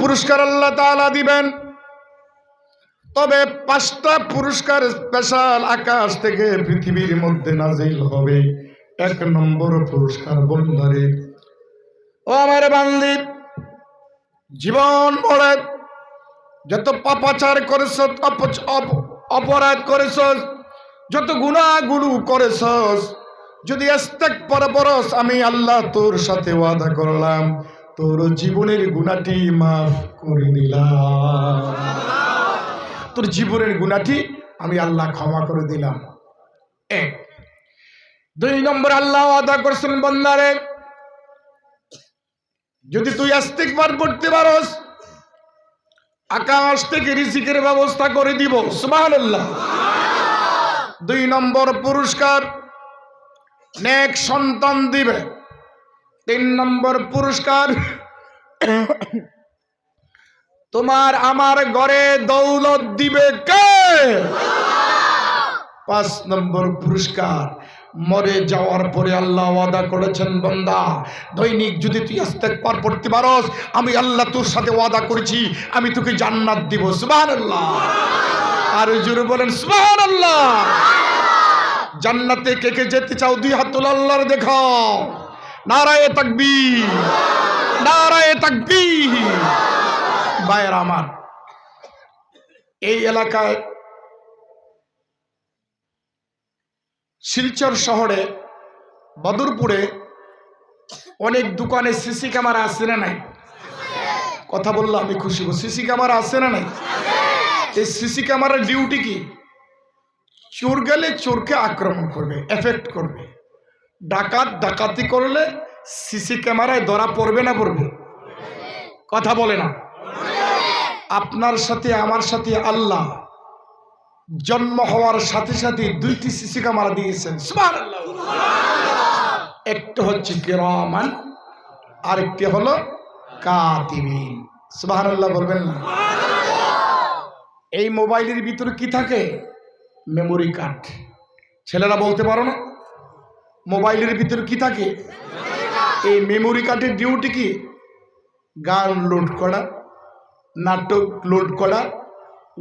পুরস্কার আল্লাহ তাআলা দিবেন। তবে পাঁচটা পুরস্কার স্পেশাল আকাশ থেকে পৃথিবীর মধ্যে নাজিল হবে। এক নম্বর পুরস্কার বন্ধারে ও আমার বান্দি, জীবন বলে যত পাপাচার করেছ অপ- অপ- অপরাধ করেছ, যত গুণাগুলো করেছ, যদি আস্তেক পর আমি আল্লাহ তোর সাথে ওয়াদা করলাম তোর জীবনের গুণাটি মাফ করে দিলাম। তোর জীবনের গুণাটি আমি আল্লাহ ক্ষমা করে দিলাম। এক। দুই নম্বর, আল্লাহ আদা করছেন, বন্দারে, যদি তুই আস্তিকবার করতে পারস, আকাশ থেকে রিজিকের ব্যবস্থা করে দিব। সুবহানাল্লাহ। দুই নম্বর, পুরস্কার, নেক সন্তান দিবে। তিন নম্বর পুরস্কার। তোমার আমার ঘরে দৌলত দিবে কে? পাঁচ নম্বর পুরস্কার, মরে যাওয়ার পরে আল্লাহ ওয়াদা করেছেন, বন্দা, দৈনিক যদি তুই আস্তেক পার পড়তে পারস, আমি আল্লাহ তোর সাথে ওয়াদা করেছি, আমি তোকে জান্নাত দিব সুবাহ আল্লাহ আর জুড়ে বলেন সুবাহ আল্লাহ জান্নাতে কে কে যেতে চাও, দুই হাত তোলা, আল্লাহর দেখো নারায়ে তাকবীর নারায়ে তাকবীর। ভাইয়ের আমার, এই এলাকায় শিলচর শহরে, বদরপুরে অনেক দোকানে সিসি ক্যামেরা আছে না নাই? কথা বলল আমি খুশি সিসি ক্যামেরা আছে না নাই? এই সিসি ক্যামেরার ডিউটি কি? চোর গেলে চোরকে আক্রমণ করবে এফেক্ট করবে। ডাকাত ডাকাতি করলে সিসি ক্যামেরায় ধরা পড়বে না পড়বে? কথা বলে না। আপনার সাথে, আমার সাথে আল্লাহ জন্ম হওয়ার সাথে সাথে দুইটি সিসি ক্যামেরা দিয়েছেন। একটা হচ্ছে কিরামান আরেকটি হলো কাতিবিন। সুবহানাল্লাহ বলবেন না? এই মোবাইলের ভিতরে কি থাকে? Memory card. ছেলেরা বলতে পারো না? মোবাইলের ভিতরে কি থাকে? এই মেমোরি কার্ডের ডিউটি কি? গান লোড করা নাটক লোড করা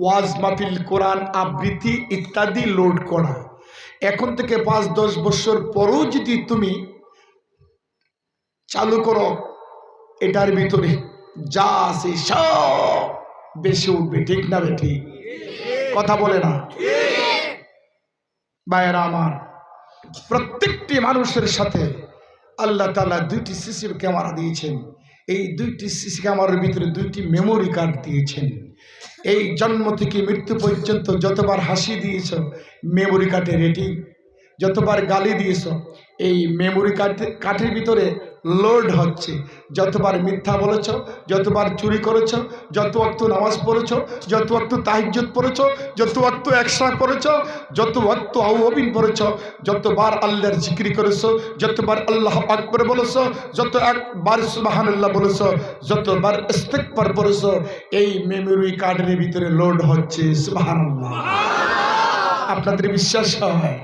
ওয়াজ মাহফিল কোরআন আবৃত্তি ইত্যাদি লোড করা। এখন থেকে পাঁচ দশ বছর পরও যদি তুমি চালু করো এটার ভিতরে যা আছে সব বেশি উঠবে ঠিক না বে ঠিক কথা বলে না। ভাইয়েরা আমার প্রত্যেকটি মানুষের সাথে আল্লাহ তালা দুইটি সিসির ক্যামেরা দিয়েছেন। এই দুইটি সিসি ক্যামেরার ভিতরে দুইটি মেমোরি কার্ড দিয়েছেন। এই জন্ম থেকে মৃত্যু পর্যন্ত যতবার হাসি দিয়েছ, মেমোরি কার্ডে রেটিং, যতবার গালি দিয়েছ, এই মেমোরি কার্ড কাঠের ভিতরে লোড হচ্ছে। যতবার মিথ্যা বলেছ, যতবার চুরি করেছ, যত অক্ত নামাজ পড়েছ, যত অক্ত তাহিজ্জত পড়েছ, যত অক্ত একসা করেছ যত অক্ত আউবিন পড়েছ, যতবার আল্লাহর জিক্রি করেছ, যতবার আল্লাহ আকবর বলেছ, যত একবার সুবাহান্লাহ বলেছ, যতবার ইস্তেকবার পড়েছ, এই মেমোরি কার্ডের ভিতরে লোড হচ্ছে সুবাহান্লাহ আপনাদের বিশ্বাস হয়,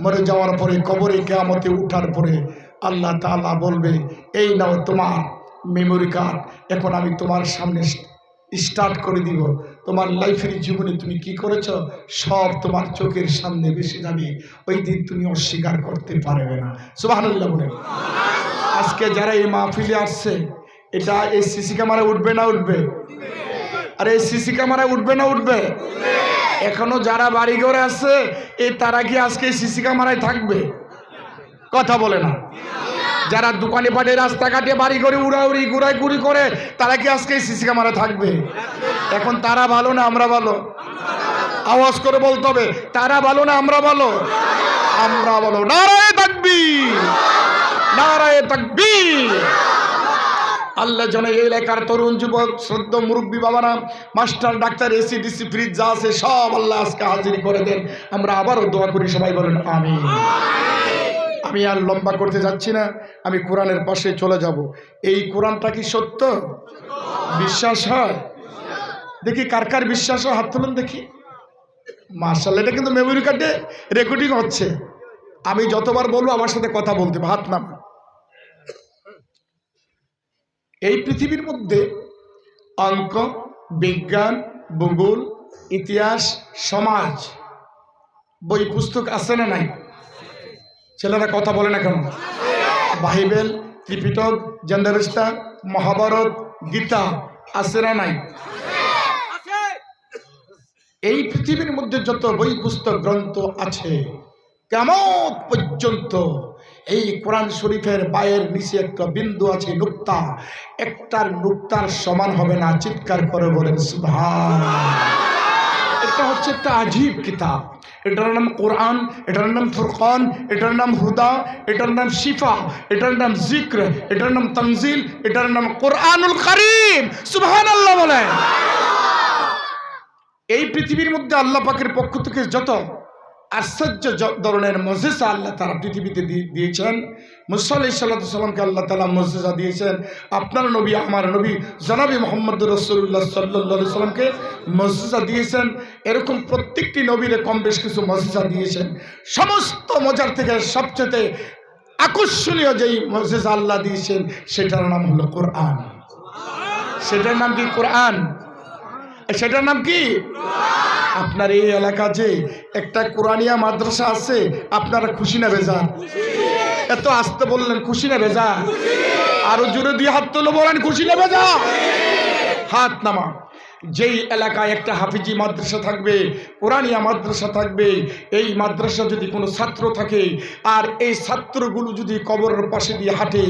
মরে যাওয়ার পরে, কবরে কেয়ামতে উঠার পরে আল্লাহ তাআলা বলবে, এই নাও তোমার মেমোরি কার্ড এখন আমি তোমার সামনে স্টার্ট করে দিব। তোমার লাইফের জীবনে তুমি কি করেছ? সব তোমার চোখের সামনে বেশি যাবে। ওই দিন তুমি অস্বীকার করতে পারবে না। সুবহানাল্লাহ বলে আজকে যারা এই মাহফিলে আসছে, এটা এই সিসি ক্যামেরা উঠবে না উঠবে? আর এই সিসি ক্যামেরা উঠবে না উঠবে? এখনও যারা বাড়ি ঘরে আছে এই তারা কি আজকে সিসি ক্যামেরায় থাকবে? কথা বলে না। যারা দোকানে পাটে রাস্তাঘাটে বাড়ি করে উড়াউড়ি ঘুরাই ঘুরি করে, তারা কি আজকে সিসি ক্যামেরা থাকবে? এখন তারা ভালো না আমরা ভালো? আওয়াজ করে বলতে হবে, তারা ভালো না আমরা ভালো? আমরা ভালো। নারায় থাকবি নারায় থাকবি আল্লাহ যেন এই এলাকার তরুণ যুবক শ্রদ্ধ মুরব্বী বাবারা মাস্টার ডাক্তার এসি ডিসি ফ্রিজ যা আছে সব আল্লাহ আজকে হাজির করে দেন। আমরা আবারও দোয়া করি সবাই বলেন আমি আমি আর লম্বা করতে যাচ্ছি না আমি কোরআনের পাশে চলে যাব। এই কোরআনটা কি সত্য? বিশ্বাস হয়? দেখি কার কার বিশ্বাস হয় হাত তুলুন দেখি। মার্শাল এটা কিন্তু মেমোরি কার্ডে রেকর্ডিং হচ্ছে। আমি যতবার বলব আমার সাথে কথা বলতে হাত নাম এই পৃথিবীর মধ্যে অঙ্ক বিজ্ঞান ভূগোল ইতিহাস সমাজ বই পুস্তক আছে না নাই? ছেলেরা কথা বলে না কেন? বাইবেল ত্রিপিটক জেন্দারিস্তা মহাভারত গীতা আছে না নাই? এই পৃথিবীর মধ্যে যত বই পুস্তক গ্রন্থ আছে কেমন পর্যন্ত এই কোরআন শরীফের পায়ের নিচে একটা বিন্দু আছে, নুক্তা। একটার নুক্তার সমান হবে না, চিৎকার করে বলেন সুভান এটা হচ্ছে একটা আজীব কিতাব। এটার নাম কোরআন, এটার নাম ফুরকান, এটার নাম হুদা, এটার নাম শিফা, এটার নাম জিক্র এটার নাম তনজিল, এটার নাম কোরআনুল করিম। সুবহান আল্লাহ বলেন। এই পৃথিবীর মধ্যে আল্লাহ পাকের পক্ষ থেকে যত আশ্চর্য ধরনের মজেসা আল্লাহ তারা পৃথিবীতে দিয়ে- দিয়েছেন। মুসা আলাই সাল্লামকে আল্লাহ তালা মজেসা দিয়েছেন। আপনার নবী, আমার নবী, জনাবি মোহাম্মদ রসুল্লাহ সাল্লাহ সাল্লামকে মজেসা দিয়েছেন। এরকম প্রত্যেকটি নবীরে কম বেশ কিছু মজেসা দিয়েছেন। সমস্ত মজার থেকে সবচেয়ে আকর্ষণীয় যেই মজেসা আল্লাহ দিয়েছেন, সেটার নাম হলো কোরআন। সেটার নাম কি কোরআন? সেটার নাম কি? আপনার এই এলাকা যে একটা কোরআনিয়া মাদ্রাসা আছে, আপনারা খুশি না বেজান এত আসতে বললেন, খুশি না বেজা আরও জোরে দিয়ে হাত তুলো বলেন, খুশি না বেজা হাত নামা। যেই এলাকায় একটা হাফিজি মাদ্রাসা থাকবে, কোরআনিয়া মাদ্রাসা থাকবে, এই মাদ্রাসা যদি কোনো ছাত্র থাকে, আর এই ছাত্রগুলো যদি কবরের পাশে দিয়ে হাঁটে,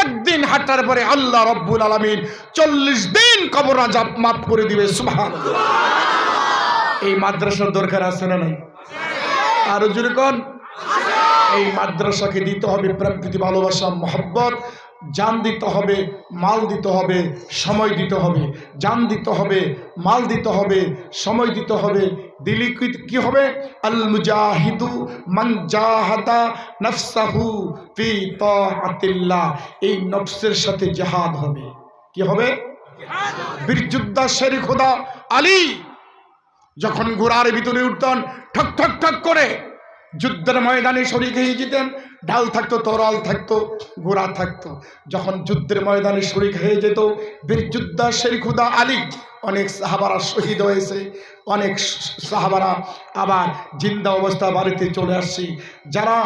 একদিন হাঁটার পরে আল্লাহ রব্বুল আলমিন চল্লিশ দিন কবর আজাব মাফ করে দিবে সুবহান এই মাদ্রাসার দরকার আছে না নাই? আরও জোরে কন। এই মাদ্রাসাকে দিতে হবে প্রকৃতি ভালোবাসা, মহব্বত, জান দিতে হবে, মাল দিতে হবে, সময় দিতে হবে। জান দিতে হবে, মাল দিতে হবে, সময় দিতে হবে। দিলি কি- কি হবে? আল মুজাহিদু মান জাহাদা নফসাহু ফি তাআতিল্লাহ। এই নফসের সাথে জিহাদ হবে। কি হবে? বীরযোদ্ধা শের খোদা আলী। যখন ঘোড়ার ভিতরে উঠতেন, ঠক ঠক ঠক করে যুদ্ধের ময়দানে শরিক হয়ে যেতেন, ঢাল থাকতো, তরাল থাকতো, ঘোড়া থাকতো। যখন যুদ্ধের ময়দানে শরিক হয়ে যেত বীরযোদ্ধা শেরিখুদা আলী, অনেক সাহাবারা শহীদ হয়েছে, অনেক সাহাবারা আবার জিন্দা অবস্থা বাড়িতে চলে আসছি। যারা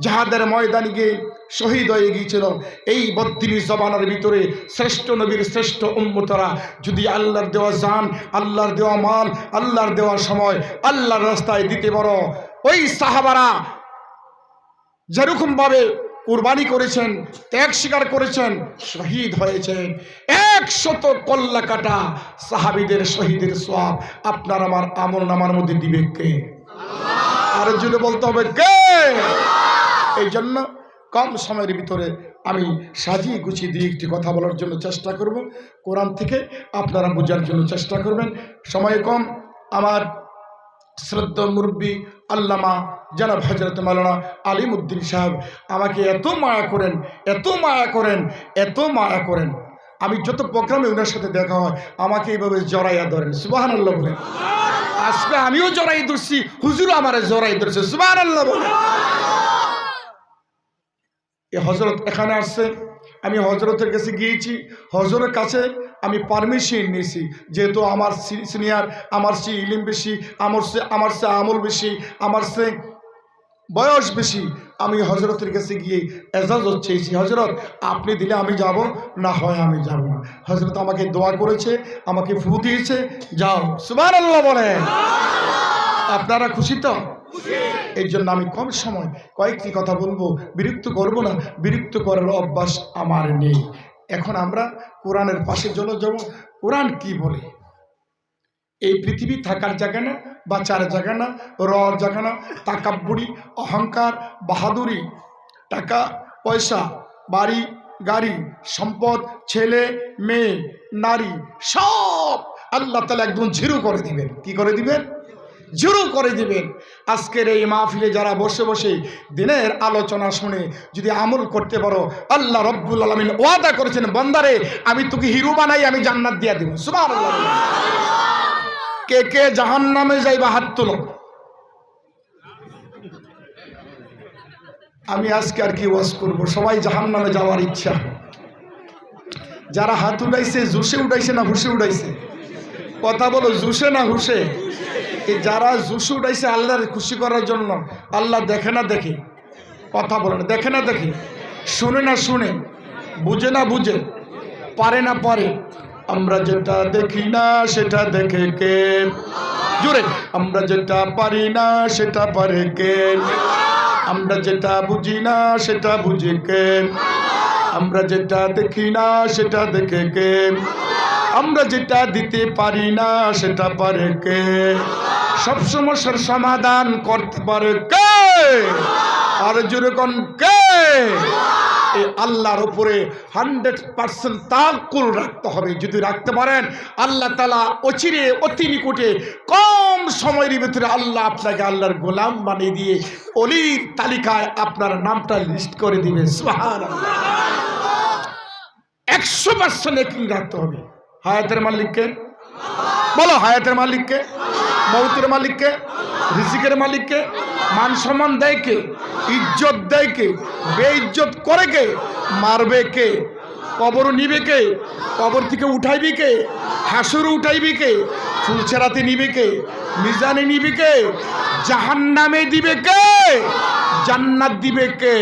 যাহাদের ময়দানে গিয়ে শহীদ হয়ে গিয়েছিল এই বত্রিশ জবানের ভিতরে শ্রেষ্ঠ নবীর শ্রেষ্ঠ উম্মতরা যদি আল্লাহর দেওয়া জান, আল্লাহর দেওয়া মাল, আল্লাহর দেওয়া সময়, আল্লাহর রাস্তায় দিতে পারো। ওই সাহাবারা যেরকমভাবে কুরবানি করেছেন, ত্যাগ স্বীকার করেছেন, শহীদ হয়েছেন। একশত কল্লা কাটা সাহাবিদের শহীদের সব আপনার আমার আমল নামার মধ্যে দিবে কে? আর জুড়ে বলতে হবে, কে? এই জন্য কম সময়ের ভিতরে আমি সাজিয়ে গুছিয়ে দিয়ে একটি কথা বলার জন্য চেষ্টা করব। কোরআন থেকে আপনারা বোঝার জন্য চেষ্টা করবেন। সময় কম। আমার শ্রদ্ধা মুরব্বী আল্লামা জানাব হজরত মালানা আলিম উদ্দিন সাহেব আমাকে এত মায়া করেন, এত মায়া করেন, এত মায়া করেন। আমি যত প্রোগ্রামে ওনার সাথে দেখা হয়, আমাকে এইভাবে জড়াইয়া ধরেন। সুবাহান আল্লাহ বলেন। আজকে আমিও জড়াই ধরছি হুজুর আমার জড়াই ধরছে। সুবাহান আল্লাহ বলেন। এই হজরত এখানে আসছে, আমি হজরতের কাছে গিয়েছি হজরের কাছে আমি পারমিশন নিয়েছি, যেহেতু আমার সিনিয়র আমার সে ইলিম বেশি, আমার সে আমার সে আমল বেশি, আমার সে বয়স বেশি, আমি হজরতের কাছে গিয়ে এজাজত চেয়েছি হজরত আপনি দিলে আমি যাব, না হয় আমি যাব না। হজরত আমাকে দোয়া করেছে, আমাকে ফু দিয়েছে, যাও। সুবার আল্লাহ বলেন। আপনারা খুশি তো? এই জন্য আমি কম সময়, কয়েকটি কথা বলব। বিরক্ত করব না, বিরক্ত করার অভ্যাস আমার নেই। এখন আমরা কোরআনের পাশে চলে যাব। কোরআন কি বলে? এই পৃথিবী থাকার জায়গা না, বাঁচার জায়গা না রর জায়গা না, তাকাব্বুরি, অহংকার, বাহাদুরি, টাকা, পয়সা, বাড়ি, গাড়ি, সম্পদ, ছেলে, মেয়ে, নারী, সব আল্লাহ তালা একদম জিরো করে দিবেন। কি করে দিবেন? জুরু করে দিবেন। আজকের এই মাহফিলে যারা বসে বসে দিনের আলোচনা শুনে যদি আমল করতে পারো আল্লাহ রব্বুল আলমিন ওয়াদা করেছেন বন্দারে আমি তোকে হিরো বানাই আমি জান্নাত দিয়া দিব। সুবাহ কে কে জাহান নামে যাইবা হাত তুলো। আমি আজকে আর কি ওয়াজ করব? সবাই জাহান নামে যাওয়ার ইচ্ছা। যারা হাত উঠাইছে জুসে উঠাইছে না হুসে উঠাইছে? কথা বলো, জুসে না হুসে? যারা জুসে উঠাইছে আল্লাহর খুশি করার জন্য, আল্লাহ দেখে না দেখে? কথা বলে না, দেখে না দেখে? শুনে না শুনে, বুঝে না বুঝে, পারে না পারে, আমরা যেটা দেখি না সেটা দেখে কে? জুড়ে আমরা যেটা পারি না সেটা পারে কে? আমরা যেটা বুঝি না সেটা বুঝে কে? আমরা যেটা দেখি না সেটা দেখে কে? আমরা যেটা দিতে পারি না, সেটা পারে কে? সব সমস্যার সমাধান করতে পারে কে? আর যেরকম কে? আল্লাহর উপরে হান্ড্রেড পার্সেন্ট তাকুল রাখতে হবে। যদি রাখতে পারেন, আল্লাহ তালা অচিরে, অতি নিকটে, কম সময়ের ভিতরে আল্লাহ আপনাকে আল্লাহর গোলাম বানিয়ে দিয়ে অলির তালিকায় আপনার নামটা লিস্ট করে দিবে। সুবহান একশো পার্সেন্ট একই রাখতে হবে। হায়াতের মালিককে, বলো হায়াতের মালিককে, মৌতের মালিককে, রিজিকের মালিককে, মান সম্মান দেয় কে, ইজ্জত দেয় কে, বেইজ্জত করে কে, মারবে কে, কবর নিবে কে, কবর থেকে উঠাইবি কে, হাসুর উঠাইবি কে ফুলছেরাতে নিবে কে, মিজানে নিবে কে জাহান নামে দিবে কে, জান্নাত দিবে কে।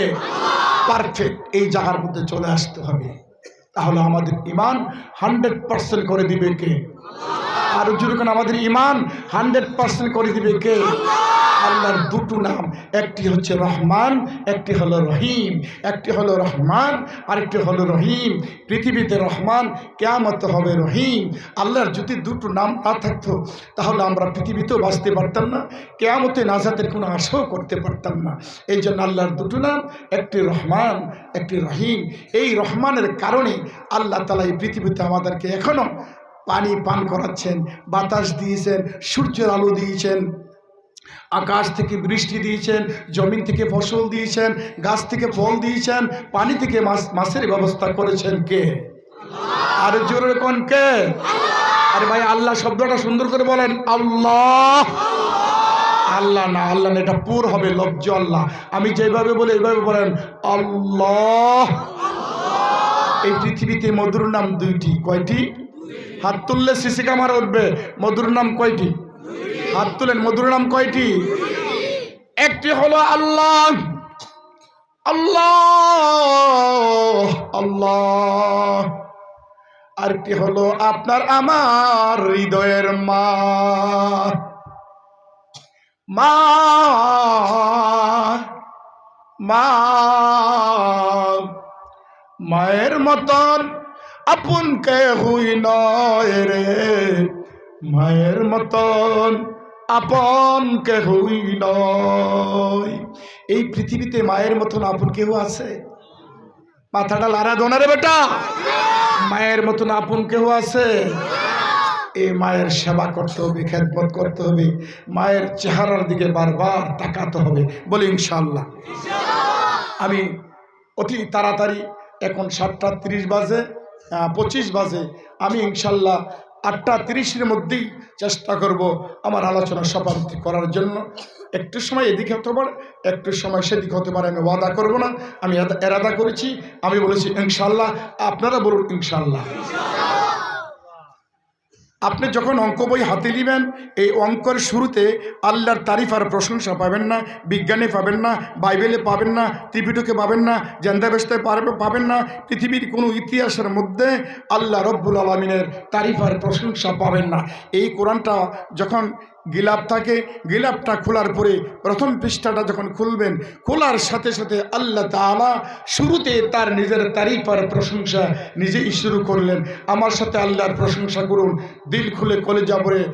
পারফেক্ট, এই জায়গার মধ্যে চলে আসতে হবে। তাহলে আমাদের ইমান হান্ড্রেড পার্সেন্ট করে দিবে কে? আর যেরকম আমাদের ইমান হান্ড্রেড পার্সেন্ট করে দিবে কে? আল্লাহর দুটো নাম। একটি হচ্ছে রহমান, একটি হলো রহিম, একটি হলো রহমান, আরেকটি হলো রহিম। পৃথিবীতে রহমান, কেয়ামত হবে রহিম। আল্লাহর যদি দুটো নাম না থাকতো, তাহলে আমরা পৃথিবীতেও বাঁচতে পারতাম না, কেয়ামতে নাজাতের কোনো আশাও করতে পারতাম না। এই জন্য আল্লাহর দুটো নাম, একটি রহমান, একটি রহিম। এই রহমানের কারণে আল্লাহ তালা এই পৃথিবীতে আমাদেরকে এখনও পানি পান করাচ্ছেন, বাতাস দিয়েছেন, সূর্যের আলো দিয়েছেন। আকাশ থেকে বৃষ্টি দিয়েছেন, জমিন থেকে ফসল দিয়েছেন, গাছ থেকে ফল দিয়েছেন, পানি থেকে মাছ, মাছের ব্যবস্থা করেছেন কে? আর জোরে কোন কে? আরে ভাই, আল্লাহ শব্দটা সুন্দর করে বলেন, আল্লাহ। আল্লাহ না আল্লাহ না, এটা পুর হবে লব্জ আল্লাহ। আমি যেভাবে বলি, এইভাবে বলেন, আল্লাহ। এই পৃথিবীতে মধুর নাম দুইটি, কয়টি? হাত তুললে সিসি কামার উঠবে, মধুর নাম কয়টি? হাত তুলেন, মধুর নাম কয়টি? একটি হলো আল্লাহ। আল্লাহ আল্লাহ। আরেকটি হলো আপনার আমার হৃদয়ের মা। মা মা। মায়ের মতন আপন কে হুই নয় রে। মায়ের মতন আপন কে হুই নয়। এই পৃথিবীতে মায়ের মতন আপন কেউ আছে? মাথাটা লারা দোনারে বেটা। মায়ের মতন আপন কেউ আছে? এই মায়ের সেবা করতে হবে, খেদমত করতে হবে। মায়ের চেহারার দিকে বারবার তাকাতে হবে। বলি ইনশাল্লাহ আমি অতি তাড়াতাড়ি এখন সাতটা তিরিশ বাজে পঁচিশ বাজে। আমি ইনশাল্লাহ আটটা তিরিশের মধ্যেই চেষ্টা করব আমার আলোচনা সমাপ্তি করার জন্য। একটু সময় এদিকে হতে পারে, একটু সময় সেদিকে হতে পারে, আমি ওয়াদা করব না। আমি এরা- এরাদা করেছি, আমি বলেছি ইনশাল্লাহ আপনারা বলুন ইনশাল্লাহ আপনি যখন অঙ্ক বই হাতে নেবেন, এই অঙ্কর শুরুতে আল্লাহর তারিফ আর প্রশংসা পাবেন না, বিজ্ঞানে পাবেন না, বাইবেলে পাবেন না, ত্রিপিটকে পাবেন না জেন্দাবেস্তায় পারবে, পাবেন না, পৃথিবীর কোনো ইতিহাসের মধ্যে আল্লাহ রব্বুল আলমিনের তারিফ আর প্রশংসা পাবেন না। এই কোরআনটা যখন গিলাপ থাকে, গিলাপটা খোলার পরে প্রথম পৃষ্ঠাটা যখন খুলবেন, খোলার সাথে সাথে আল্লাহ তাআলা শুরুতে তার নিজের তারিফ আর প্রশংসা নিজেই শুরু করলেন। আমার সাথে আল্লাহর প্রশংসা করুন, দিল খুলে কলেজা ভরে,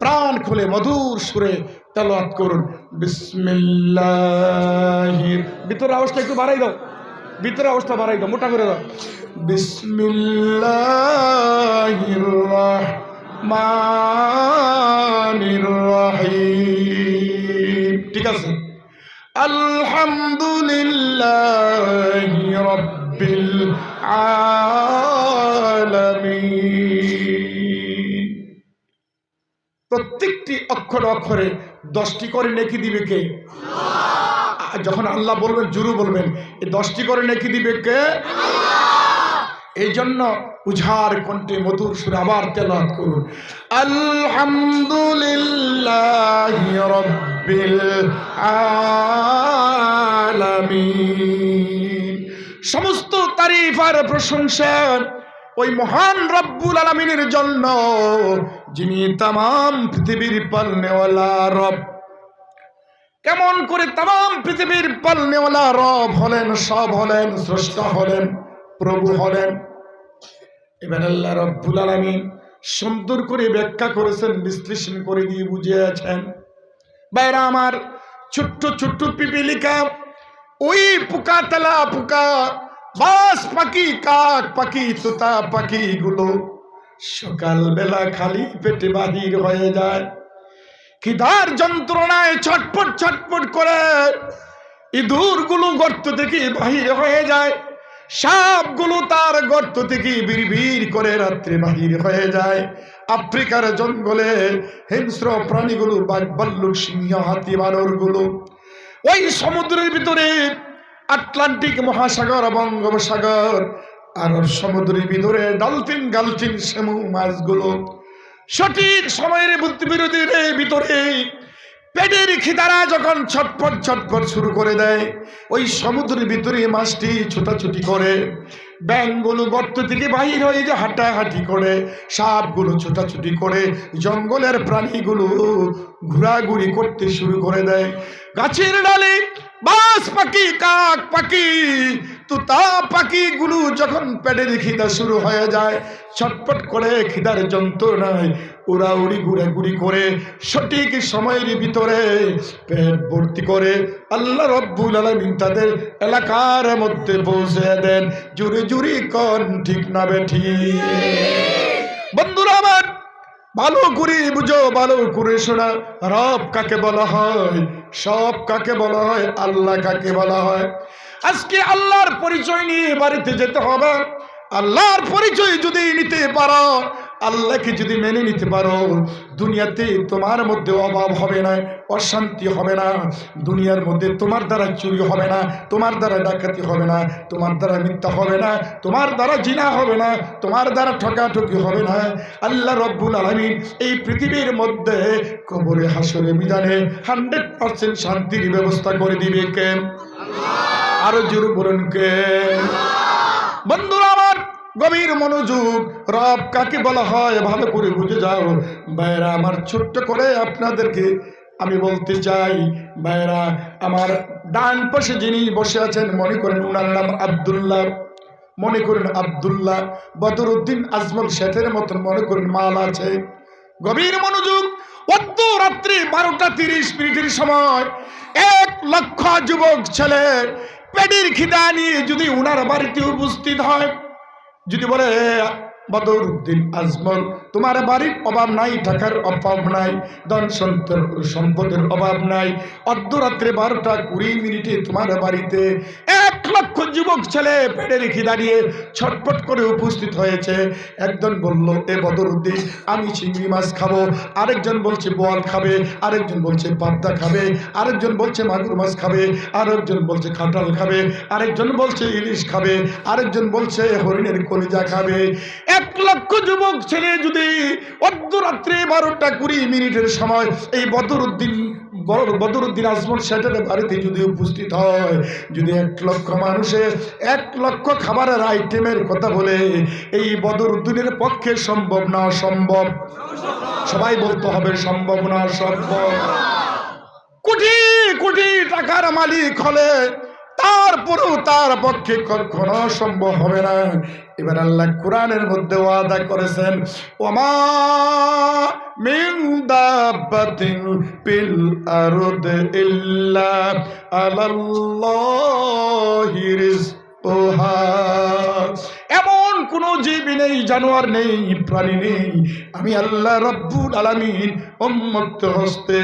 প্রাণ খুলে মধুর সুরে তেলাওয়াত করুন। বিসমিল্লাহির ভিতরে অবস্থা একটু বাড়াই দাও। ভিতরে অবস্থা বাড়াই দাও, মোটা করে দাও। বিসমিল্লাহির রহমানির রহিম। ঠিক আছে? আলহামদুলিল্লাহি রাব্বিল আলামিন। প্রত্যেকটি অক্ষর অক্ষরে দশটি করে নেকি দিবে কে? যখন আল্লাহ বলবেন, জুরু বলবেন এই দশটি করে নেকি দিবে কে? এই জন্য উঝার কণ্ঠে মধুর সুর আবার তেলাওয়াত করুন। আলহামদুলিল্লাহ রব্বিল আলামিন। সমস্ত তারিফ আর প্রশংসা ওই মহান রব্বুল আলমিনের জন্য, যিনি তাম পৃথিবীর পালনেওয়ালা রব। কেমন করে তাম পৃথিবীর পালনেওয়ালা রব হলেন, সব হলেন, স্রষ্টা হলেন। প্রভু হলেন। এবার আল্লাহ রব্বুল আলমিন সুন্দর করে ব্যাখ্যা করেছেন, বিশ্লেষণ করে দিয়ে বুঝিয়েছেন। বাইরা আমার ছোট্ট ছোট্ট পিপিলিকা, ওই পোকা তালা পোকা বাস পাখি, কাক পাখি, তোতা পাখি গুলো সকালবেলা খালি পেটে বাহির হয়ে যায়। খিদার যন্ত্রণায় ছটপট ছটপট করে ইঁদুরগুলো গর্ত থেকে বাহির হয়ে যায়। সাপগুলো তার গর্ত থেকে বিড় করে রাত্রে বাহির হয়ে যায়। আফ্রিকার জঙ্গলে হিংস্র প্রাণীগুলো বাঘ সিংহ, হাতি, বানরগুলো। ওই সমুদ্রের ভিতরে আটলান্টিক মহাসাগর, বঙ্গোপসাগর, আর সমুদ্রের ভিতরে ডলফিন, গালফিন শ্যামু মাছগুলো। সঠিক সময়ের বুদ্ধি বিরোধীর ভিতরে পেটের খিদারা যখন ছটফট ছটফট শুরু করে দেয়, ওই সমুদ্রের ভিতরে মাছটি ছোটাছুটি করে। ব্যাংগুলো গর্ত থেকে বাহির হয়ে যে হাঁটাহাঁটি করে, সাপগুলো ছোটাছুটি করে, জঙ্গলের প্রাণীগুলো ঘোরাঘুরি করতে শুরু করে দেয়। গাছের ডালে বাস পাখি, কাক পাখি তো তা পাখিগুলো যখন পেটের খিদা শুরু হয়ে যায়, ছটপট করে খিদার যন্ত্রণায় ওরা উড়ি ঘুরে ঘুরি করে সঠিক সময়ের ভিতরে পেট ভর্তি করে আল্লাহ রব্বুল আলমিন তাদের এলাকার মধ্যে পৌঁছে দেন। জুড়ে জুড়ি কন, ঠিক না বেঠি? বন্ধুরা আমার, ভালো করে বুঝো, ভালো করে শোনা। রব কাকে বলা হয়? সব কাকে বলা হয়? আল্লাহ কাকে বলা হয়? আজকে আল্লাহর পরিচয় নিয়ে বাড়িতে যেতে হবে। আল্লাহর পরিচয় যদি নিতে পারো আল্লাহকে যদি মেনে নিতে পারো, দুনিয়াতে তোমার মধ্যে অভাব হবে না, অশান্তি হবে না, দুনিয়ার মধ্যে তোমার দ্বারা চুরি হবে না, তোমার দ্বারা ডাকাতি হবে না, তোমার দ্বারা মিথ্যা হবে না, তোমার দ্বারা জিনা হবে না, তোমার দ্বারা ঠকাঠকি হবে না। আল্লাহ রব্বুল আলমিন এই পৃথিবীর মধ্যে কবরে হাসরে, মিজানে হান্ড্রেড পার্সেন্ট শান্তির ব্যবস্থা করে দিবে কে? আরও জোর বলুন কে? বন্ধুরা আমার গভীর মনোযোগ। রব কাকে বলা হয় ভালো করে বুঝে যাও। বাইরা আমার ছোট্ট করে আপনাদেরকে আমি বলতে চাই বাইরা আমার ডান পাশে যিনি বসে আছেন, মনে করেন উনার নাম আবদুল্লাহ, মনে করেন আবদুল্লাহ বদরুদ্দিন আজমল শেখের মতন মনে করেন মাল আছে। গভীর মনোযোগ অদ্য রাত্রি বারোটা তিরিশ মিনিটের সময় এক লক্ষ যুবক ছেলে পেটের খিদা নিয়ে যদি উনার বাড়িতে উপস্থিত হয় যদি বলে বদরুদ্দিন আজমল তোমার বাড়ির অভাব নাই টাকার অভাব নাই, ধন সন্তর সম্পদের অভাব নাই। অর্ধরাত্রে বারোটা কুড়ি মিনিটে তোমার বাড়িতে এক লক্ষ যুবক ছেলে পেটে রেখে দাঁড়িয়ে ছটপট করে উপস্থিত হয়েছে। একজন বলল, এ বদরুদ্দিন আমি চিংড়ি মাছ খাব। আরেকজন বলছে, বোয়াল খাবে। আরেকজন বলছে, পাবদা খাবে। আরেকজন বলছে, মাগুর মাছ খাবে। আরেকজন বলছে খাটাল খাবে। আরেকজন বলছে, ইলিশ খাবে। আরেকজন বলছে, হরিণের কলিজা খাবে। এক লক্ষ যুবক ছেলে যদি অর্ধরাত্রে বারোটা কুড়ি মিনিটের সময় এই বদরুদ্দিন বদরুদ্দিন আজমল সেটার বাড়িতে যদি উপস্থিত হয়, যদি এক লক্ষ মানুষের এক লক্ষ খাবারের আইটেমের কথা বলে, এই বদরুদ্দিনের পক্ষে সম্ভব না অসম্ভব। সবাই বলতে হবে সম্ভব না অসম্ভব। কোটি কোটি টাকার মালিক হলে তারপরেও তার পক্ষে কখনো সম্ভব হবে না। এবার আল্লাহ কোরআনের মধ্যে ওয়াদা করেছেন, ওমা মিন এমন কোন জীবী নেই, জানোয়ার নেই, প্রাণী নেই। আমি আল্লাহ রব্বুল আলামিন হস্তে,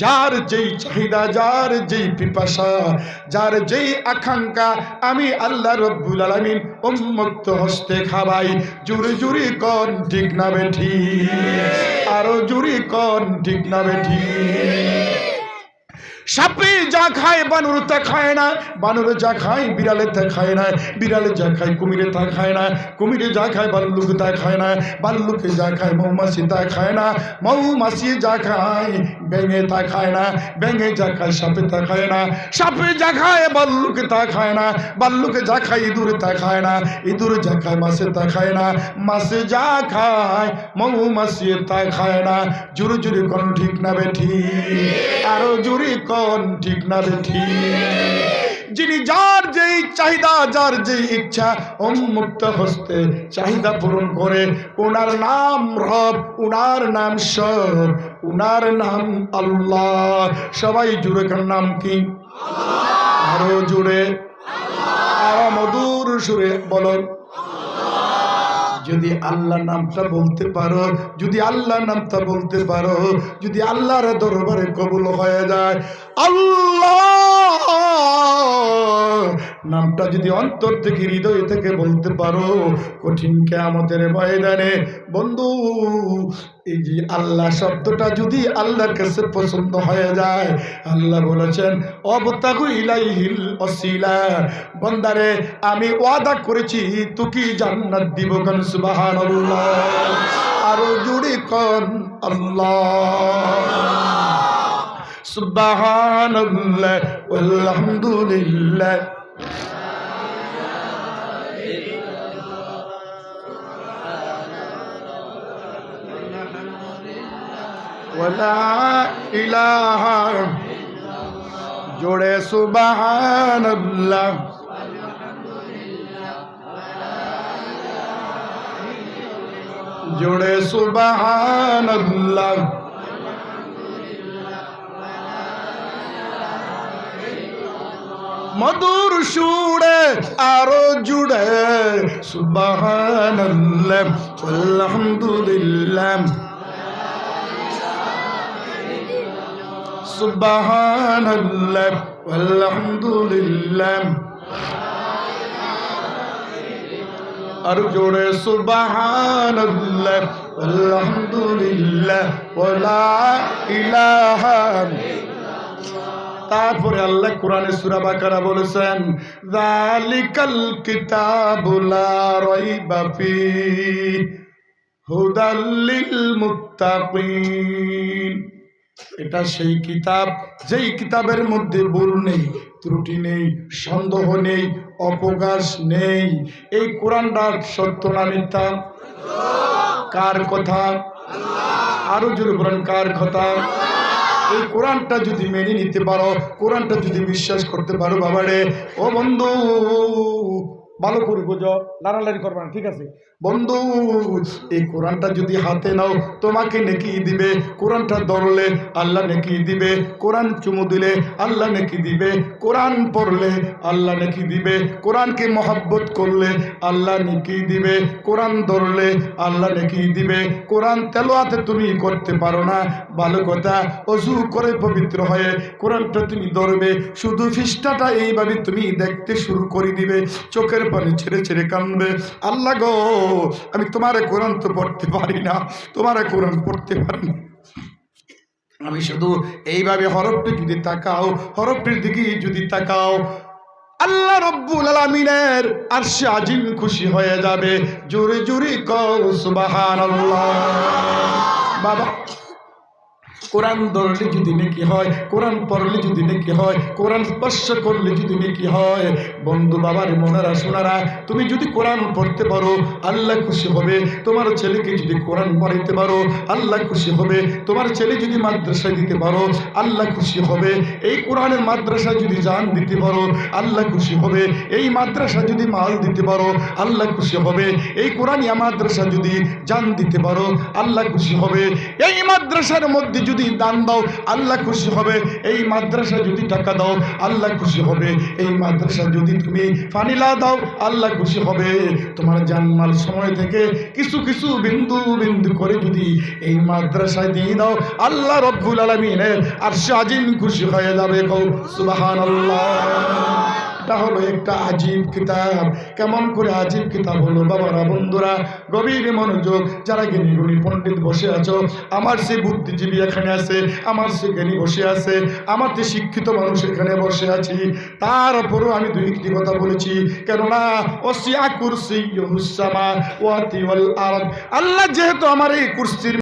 যার যেই চাহিদা, যার যেই পিপাসা, যার যেই আকাঙ্ক্ষা, আমি আল্লাহ রব্বুল আলামিন উন্মুক্ত হস্তে খাবাই জুড়ে জুড়ি কন ঠিক না বেঠি, আরও জুড়ি কন ঠিক না বেঠি। সাপে যা খায় বানর তা খায় না বানরে যা খায় বিড়ালে তা খায় না বিড়ালে যা খায় কুমিরে তা খায় না কুমিরে যা খায় বাল্লুক তা খায় না বাল্লুকে যা খায় মৌমাছি তা খায় না মৌমাছি যা খায় ব্যাঙে তা খায় না ব্যাঙে যা খায় সাপে তা খায় না সাপে যা খায় বাল্লুকে তা খায় না বাল্লুকে যা খায় ইঁদুরে তা খায় না ইঁদুরে যা খায় মাছে তা খায় না মাছে যা খায় মৌমাছি তা খায় না জুড়ে জুড়ে কোন ঠিক না বেঠি আরও জুড়ে কোন ঠিক যিনি যার যেই চাহিদা, যার যেই ইচ্ছা, উন্মুক্ত হস্তে চাহিদা পূরণ করে ওনার নাম রব ওনার নাম সব ওনার নাম আল্লাহ। সবাই জুড়ে কার নাম কি? আরও জুড়ে। আরও মধুর সুরে বলো। যদি আল্লাহ নামটা বলতে পারো, যদি আল্লাহ নামটা বলতে পারো, যদি আল্লাহর দরবারে কবুল হয়ে যায়, আল্লাহ নামটা যদি অন্তর থেকে, হৃদয় থেকে বলতে পারো, কঠিন কে কেয়ামতের ময়দানে। বন্ধু, এই যে আল্লাহ শব্দটা যদি আল্লাহর কাছে পছন্দ হয়ে যায়, আল্লাহ বলেছেন বন্দারে, আমি ওয়াদা করেছি তুকি জান্নাত দিব কেন? সুবহানাল্লাহ। আরও জুড়ে কন, আল্লাহ। সুবহানাল্লাহ আলহামদুলিল্লাহ ওলা ইলাহা জোড়ে সুবহানাল্লাহ। জোড়ে সুবহানাল্লাহ। মধুর সুরে আরও জুড়ে সুবহানাল্লাহ। আলহামদুলিল্লাহ সুবহানাল্লাহ আলহামদুলিল্লাহ আর জোরে সুবহানাল্লাহ আলহামদুলিল্লাহ ওয়ালা ইলাহা তারপরে আল্লাহ কোরআনে সুরা বাকারা বলেছেন জালিকাল কিতাবুলা রাইবা ফি হুদাল লিল মুত্তাকিন। এটা সেই কিতাব, যেই কিতাবের মধ্যে ভুল নেই, ত্রুটি নেই, সন্দেহ নেই অপকাশ নেই। এই কোরআনটা সত্য না মিথ্যা? কার কথা? আরও জোরে বলেন, কার কথা? এই কোরআনটা যদি মেনে নিতে পারো, কোরআনটা যদি বিশ্বাস করতে পারো, বাবারে, ও বন্ধু ভালো করে বোঝো লাড়ালাড়ি করবে না, ঠিক আছে? বন্ধু, এই কোরআনটা যদি হাতে নাও, তোমাকে নেকি দিবে, কোরআনটা ধরলে আল্লাহ নেকি দিবে, কোরআন চুমু দিলে আল্লাহ নেকি দিবে, কোরআন পড়লে আল্লাহ নেকি দিবে, কোরআনকে মহাব্বত করলে আল্লাহ নেকি দিবে, কোরআন ধরলে আল্লাহ নেকি দিবে, কোরআন তেলোয়াতে তুমি করতে পারো না। ভালো কথা, অজু করে পবিত্র হয়ে কোরআনটা তুমি ধরবে, শুধু ফিস্টাটা এইভাবে তুমি দেখতে শুরু করে দিবে, চোখের পানি ছেড়ে ছেড়ে কানবে আল্লাহ গো, আমি তোমার কোরআন তো পড়তে পারি না, তোমার কোরআন পড়তে পারি না। আমি শুধু এইভাবে হরফটি যদি তাকাও, হরফটির দিকে যদি তাকাও, আল্লাহ রব্বুল আলমিনের আর সে আজিম খুশি হয়ে যাবে। জোরে জোরে কও সুবহানাল্লাহ। বাবা কোরআন ধরলে যদি নেকি হয়, কোরআন পড়লে যদি নেকি হয়, কোরআন স্পর্শ করলে যদি নেকি হয়। বন্ধু বাবার মনারা সোনারা, তুমি যদি কোরআন পড়তে পারো, আল্লাহ খুশি হবে। তোমার ছেলেকে যদি কোরআন পড়াইতে পারো, আল্লাহ খুশি হবে। তোমার ছেলে যদি মাদ্রাসায় দিতে পারো, আল্লাহ খুশি হবে। এই কোরআনের মাদ্রাসা যদি জান দিতে পারো, আল্লাহ খুশি হবে। এই মাদ্রাসা যদি মাল দিতে পারো, আল্লাহ খুশি হবে। এই কোরআনিয়া মাদ্রাসা যদি জান দিতে পারো, আল্লাহ খুশি হবে। এই মাদ্রাসার মধ্যে যদি দান দাও, আল্লাহ খুশি হবে। এই মাদ্রাসা যদি টাকা দাও, আল্লাহ খুশি হবে। এই মাদ্রাসা যদি তুমি ফানিলা দাও, আল্লাহ খুশি হবে। তোমার জানমাল সময় থেকে কিছু কিছু বিন্দু বিন্দু করে যদি এই মাদ্রাসায় দিয়ে দাও, আল্লাহ রব্বুল আলমিনের আর সাজিন খুশি হয়ে যাবে কৌ সুবাহান আল্লাহ কিতাবটা হলো একটা আজীব কিতাব। কেমন করে আজীব কিতাব হলো? বাবারা, বন্ধুরা, গভীর মনোযোগ, যারা জ্ঞানী গুণী পণ্ডিত বসে আছো, আমার সে বুদ্ধিজীবী এখানে আছে, আমার সে জ্ঞানী বসে আছে, আমার যে শিক্ষিত মানুষ এখানে বসে আছি তারপরও আমি দুই একটি কথা বলেছি। কেননা, ওসিয়া কুরসি হুসামা ওয়াতি ওয়াল আরদ। আল্লাহ যেহেতু আমার এই কুরসির